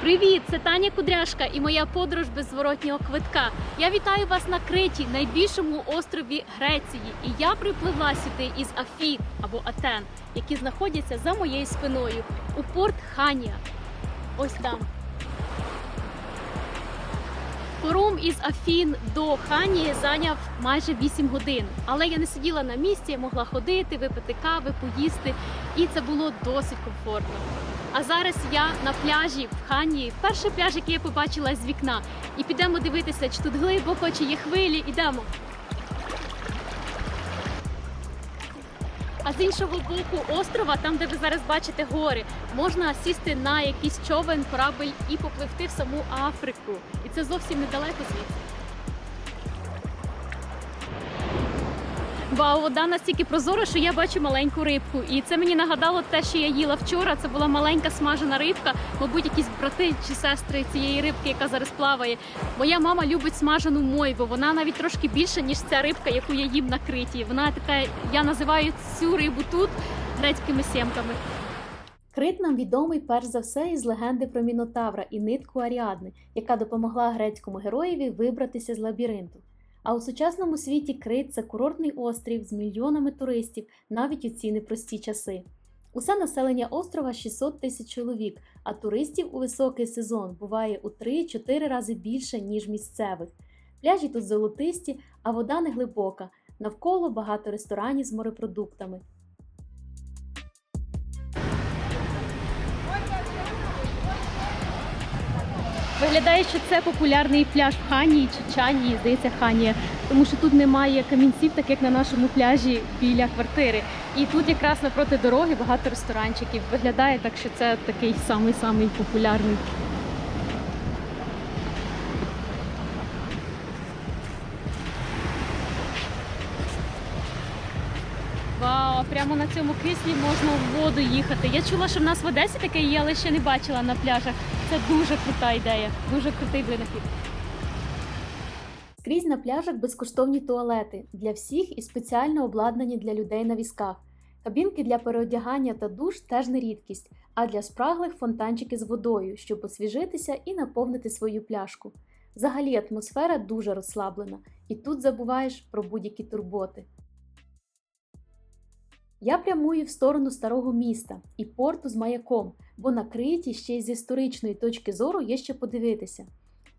Привіт, це Таня Кудряшка і моя подорож без зворотнього квитка. Я вітаю вас на Криті, найбільшому острові Греції. І я припливла сюди із Афін або Атен, які знаходяться за моєю спиною у порт Ханія. Ось там. Пором із Афін до Ханії зайняв майже 8 годин. Але я не сиділа на місці, я могла ходити, випити кави, поїсти, і це було досить комфортно. А зараз я на пляжі в Ханії, перший пляж, який я побачила з вікна. І підемо дивитися, чи тут глибоко, чи є хвилі. Ідемо. А з іншого боку острова, там, де ви зараз бачите гори, можна сісти на якийсь човен, корабель і попливти в саму Африку. І це зовсім недалеко звідси. Вау, вода настільки прозора, що я бачу маленьку рибку. І це мені нагадало те, що я їла вчора. Це була маленька смажена рибка, мабуть, якісь брати чи сестри цієї рибки, яка зараз плаває. Моя мама любить смажену мойву. Вона навіть трошки більша, ніж ця рибка, яку я їм на криті. Вона така, я називаю цю рибу тут грецькими сімками. Крит нам відомий перш за все із легенди про Мінотавра і нитку Аріадни, яка допомогла грецькому героєві вибратися з лабіринту. А у сучасному світі Крит це курортний острів з мільйонами туристів навіть у ці непрості часи. Усе населення острова 600 тисяч чоловік, а туристів у високий сезон буває у 3-4 рази більше, ніж місцевих. Пляжі тут золотисті, а вода не глибока. Навколо багато ресторанів з морепродуктами. Виглядає, що це популярний пляж в Ханії чи Чанії, здається, Ханія, тому що тут немає камінців, так як на нашому пляжі біля квартири. І тут якраз напроти дороги багато ресторанчиків. Виглядає так, що це такий самий-самий популярний. Вау, а прямо на цьому кислі можна в воду їхати. Я чула, що в нас в Одесі таке є, але ще не бачила на пляжах. Це дуже крута ідея, дуже крутий винахід. Скрізь на пляжах безкоштовні туалети для всіх і спеціально обладнані для людей на візках. Кабінки для переодягання та душ теж не рідкість, а для спраглих фонтанчики з водою, щоб освіжитися і наповнити свою пляшку. Взагалі атмосфера дуже розслаблена, і тут забуваєш про будь-які турботи. Я прямую в сторону старого міста і порту з маяком, бо на Криті ще й з історичної точки зору є що подивитися.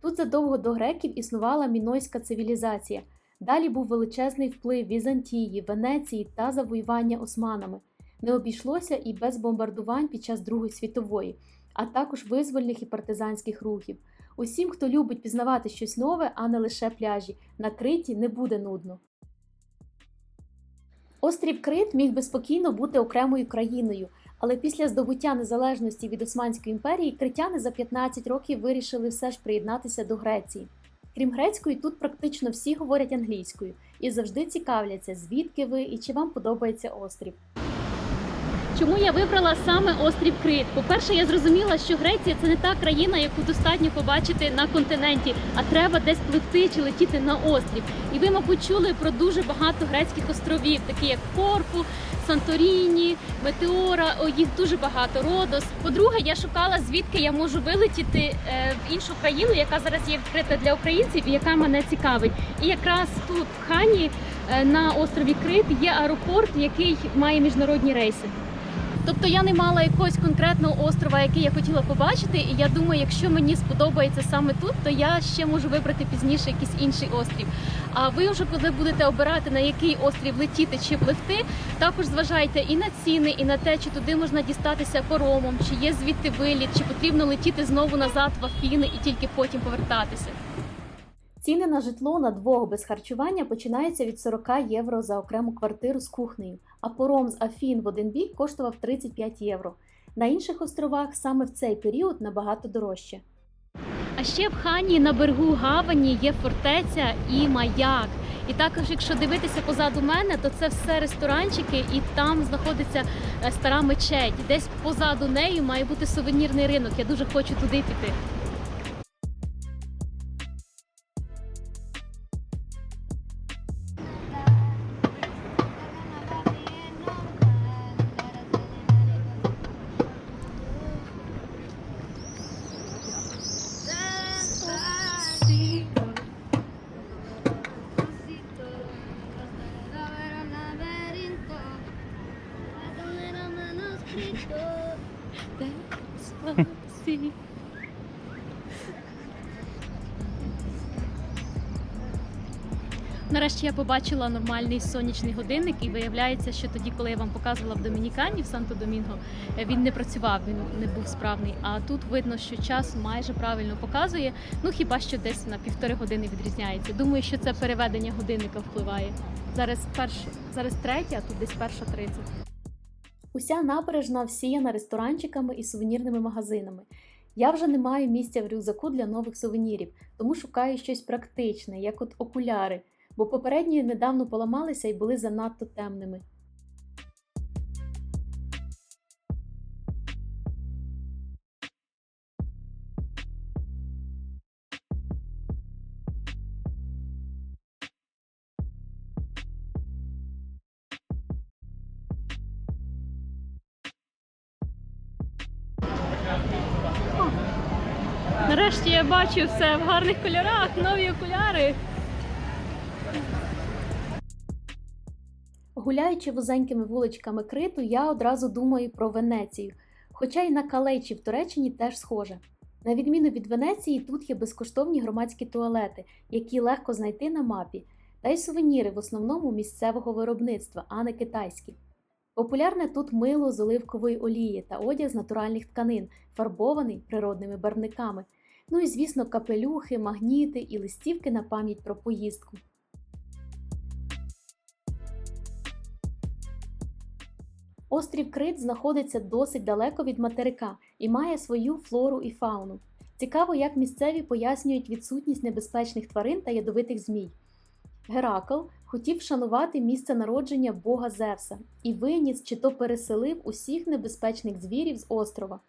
Тут задовго до греків існувала мінойська цивілізація. Далі був величезний вплив Візантії, Венеції та завоювання османами. Не обійшлося і без бомбардувань під час Другої світової, а також визвольних і партизанських рухів. Усім, хто любить пізнавати щось нове, а не лише пляжі, на Криті не буде нудно. Острів Крит міг би спокійно бути окремою країною, але після здобуття незалежності від Османської імперії критяни за 15 років вирішили все ж приєднатися до Греції. Крім грецької, тут практично всі говорять англійською і завжди цікавляться, звідки ви і чи вам подобається острів. Чому я вибрала саме острів Крит? По-перше, я зрозуміла, що Греція це не та країна, яку достатньо побачити на континенті, а треба десь пливти чи летіти на острів. І ви, мабуть, чули про дуже багато грецьких островів, такі як Корфу, Санторіні, Метеора. Їх дуже багато. Родос. По-друге, я шукала звідки я можу вилетіти е, в іншу країну, яка зараз є відкрита для українців і яка мене цікавить. І якраз тут в Хані е, на острові Крит є аеропорт, який має міжнародні рейси. Тобто я не мала якогось конкретного острова, який я хотіла побачити, і я думаю, якщо мені сподобається саме тут, то я ще можу вибрати пізніше якийсь інший острів. А ви вже коли будете обирати на який острів летіти чи пливти, також зважайте і на ціни, і на те, чи туди можна дістатися паромом, чи є звідти виліт, чи потрібно летіти знову назад в Афіни і тільки потім повертатися. Ціни на житло на двох без харчування починаються від 40 євро за окрему квартиру з кухнею, а пором з Афін в один бік коштував 35 євро. На інших островах саме в цей період набагато дорожче. А ще в Хані на берегу гавані є фортеця і маяк. І також, якщо дивитися позаду мене, то це все ресторанчики, і там знаходиться стара мечеть. Десь позаду нею має бути сувенірний ринок. Я дуже хочу туди піти. Деспасіто. Нарешті я побачила нормальний сонячний годинник, і виявляється, що тоді, коли я вам показувала в Домінікані в Санто-Домінго, е, він не працював, він не був справний. А тут видно, що час майже правильно показує. Ну хіба що десь на півтори години відрізняється. Думаю, що це переведення годинника впливає. Зараз перш зараз третя, а тут десь перша тридцять. Уся набережна всіяна ресторанчиками і сувенірними магазинами. Я вже не маю місця в рюкзаку для нових сувенірів, тому шукаю щось практичне, як от окуляри, бо попередні недавно поламалися і були занадто темними. Нарешті я бачу все в гарних кольорах, нові окуляри. Гуляючи вузенькими вуличками Криту, я одразу думаю про Венецію. Хоча й на Калейчі в Туреччині теж схоже. На відміну від Венеції, тут є безкоштовні громадські туалети, які легко знайти на мапі, та й сувеніри в основному місцевого виробництва, а не китайські. Популярне тут мило з оливкової олії та одяг з натуральних тканин, фарбований природними барвниками. Ну і, звісно, капелюхи, магніти і листівки на пам'ять про поїздку. Острів Крит знаходиться досить далеко від материка і має свою флору і фауну. Цікаво, як місцеві пояснюють відсутність небезпечних тварин та ядовитих змій. Геракл хотів вшанувати місце народження бога Зевса і виніс чи то переселив усіх небезпечних звірів з острова.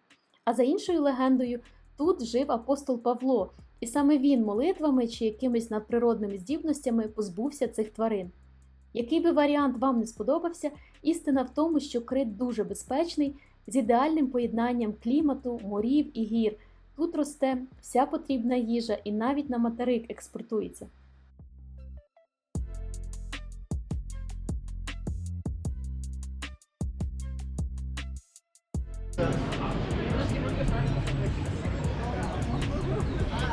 А за іншою легендою, тут жив апостол Павло, і саме він молитвами чи якимись надприродними здібностями позбувся цих тварин. Який би варіант вам не сподобався, істина в тому, що крит дуже безпечний, з ідеальним поєднанням клімату, морів і гір. Тут росте вся потрібна їжа і навіть на материк експортується.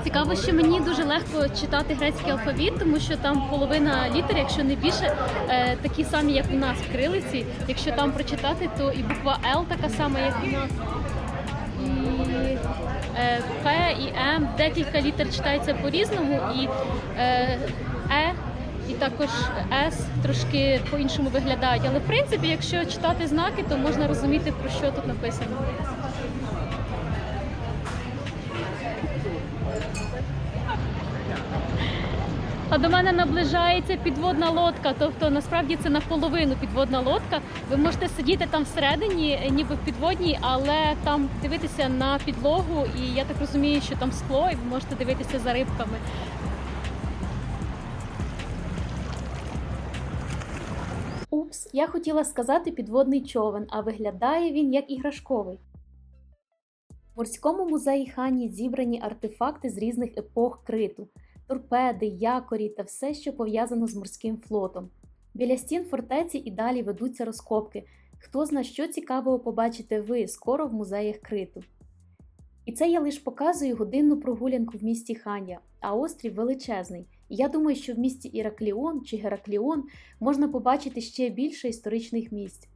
Цікаво, що мені дуже легко читати грецький алфавіт, тому що там половина літер, якщо не більше, е, такі самі, як у нас в крилиці. Якщо там прочитати, то і буква Л така сама, як у нас. І е, П і М, декілька літер читається по-різному, і е, Е, і також С трошки по-іншому виглядають. Але в принципі, якщо читати знаки, то можна розуміти, про що тут написано. А до мене наближається підводна лодка, тобто насправді це наполовину підводна лодка. Ви можете сидіти там всередині, ніби в підводній, але там дивитися на підлогу, і я так розумію, що там скло, і ви можете дивитися за рибками. Упс, я хотіла сказати підводний човен, а виглядає він як іграшковий. В морському музеї Хані зібрані артефакти з різних епох криту торпеди, якорі та все, що пов'язано з морським флотом. Біля стін фортеці і далі ведуться розкопки. Хто зна, що цікавого побачите ви скоро в музеях криту. І це я лише показую годинну прогулянку в місті Ханія, а острів величезний. І я думаю, що в місті Іракліон чи Геракліон можна побачити ще більше історичних місць.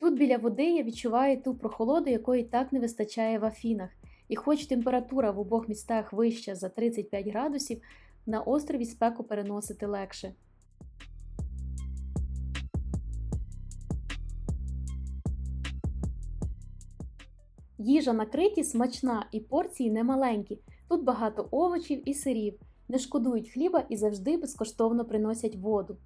Тут біля води я відчуваю ту прохолоду, якої так не вистачає в Афінах, і хоч температура в обох містах вища за 35 градусів, на острові спеку переносити легше. Їжа на криті смачна і порції немаленькі. Тут багато овочів і сирів, не шкодують хліба і завжди безкоштовно приносять воду.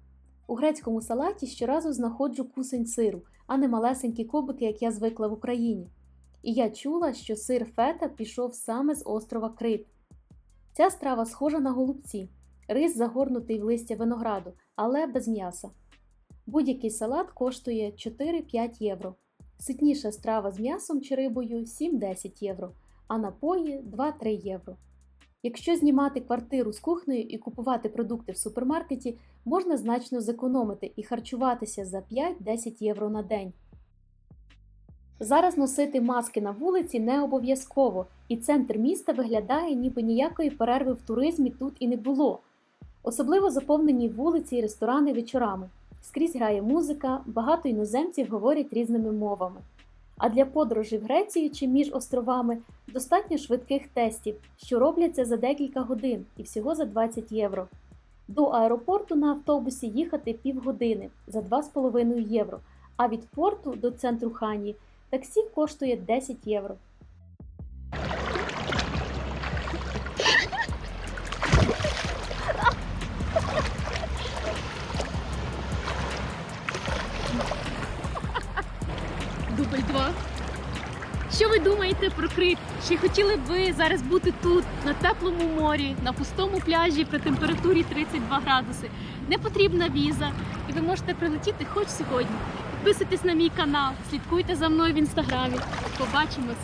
У грецькому салаті щоразу знаходжу кусень сиру, а не малесенькі кубики, як я звикла в Україні. І я чула, що сир фета пішов саме з острова Крит. Ця страва схожа на голубці, рис загорнутий в листя винограду, але без м'яса. Будь-який салат коштує 4-5 євро. Ситніша страва з м'ясом чи рибою 7-10 євро, а напої 2-3 євро. Якщо знімати квартиру з кухнею і купувати продукти в супермаркеті, можна значно зекономити і харчуватися за 5-10 євро на день. Зараз носити маски на вулиці не обов'язково, і центр міста виглядає, ніби ніякої перерви в туризмі тут і не було. Особливо заповнені вулиці і ресторани вечорами. Скрізь грає музика, багато іноземців говорять різними мовами. А для подорожі в Грецію чи між островами достатньо швидких тестів, що робляться за декілька годин і всього за 20 євро. До аеропорту на автобусі їхати півгодини за 2,5 євро, а від порту до центру Хані таксі коштує 10 євро. Дубль 2. Що ви думаєте про Крит? Чи хотіли б ви зараз бути тут, на теплому морі, на пустому пляжі при температурі 32 градуси? Не потрібна віза, і ви можете прилетіти хоч сьогодні. Підписуйтесь на мій канал, слідкуйте за мною в інстаграмі. Побачимось!